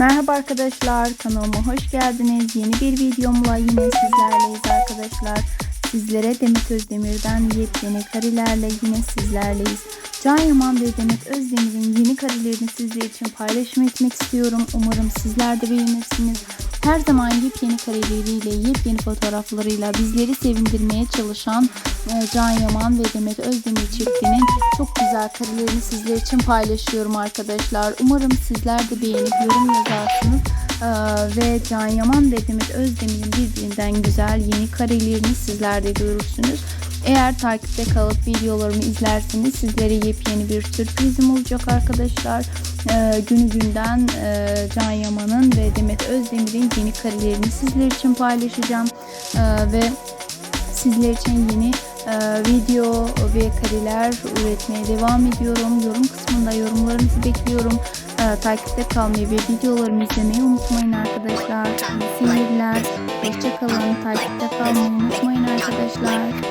Merhaba arkadaşlar kanalıma hoş geldiniz. Yeni bir videomla yine sizlerleyiz arkadaşlar. Sizlere Demet Özdemir'den yepyeni karelerle yine sizlerleyiz. Can Yaman ve Demet Özdemir'in yeni karelerini sizler için paylaşım etmek istiyorum. Umarım sizler de beğenirsiniz. Her zaman yepyeni kareleriyle, yepyeni fotoğraflarıyla bizleri sevindirmeye çalışan e, Can Yaman ve Demet Özdemir çiftinin çok güzel karelerini sizler için paylaşıyorum arkadaşlar. Umarım sizler de beğenip yorum yazarsınız. Ee, ve Can Yaman ve Demet Özdemir'in birbirinden güzel yeni karelerini sizler de görürsünüz. Eğer takipte kalıp videolarımı izlerseniz sizlere yepyeni bir sürprizim olacak arkadaşlar. Ee, günü günden e, Can Yaman'ın ve Demet Özdemir'in yeni karelerini sizler için paylaşacağım. Ee, ve sizler için yeni e, video ve kareler üretmeye devam ediyorum. Yorum kısmında yorumlarınızı bekliyorum. E, takipte kalmayı ve videolarımı izlemeyi unutmayın arkadaşlar. Seyirler. Hoşçakalın. Takipte kalmayı unutmayın arkadaşlar.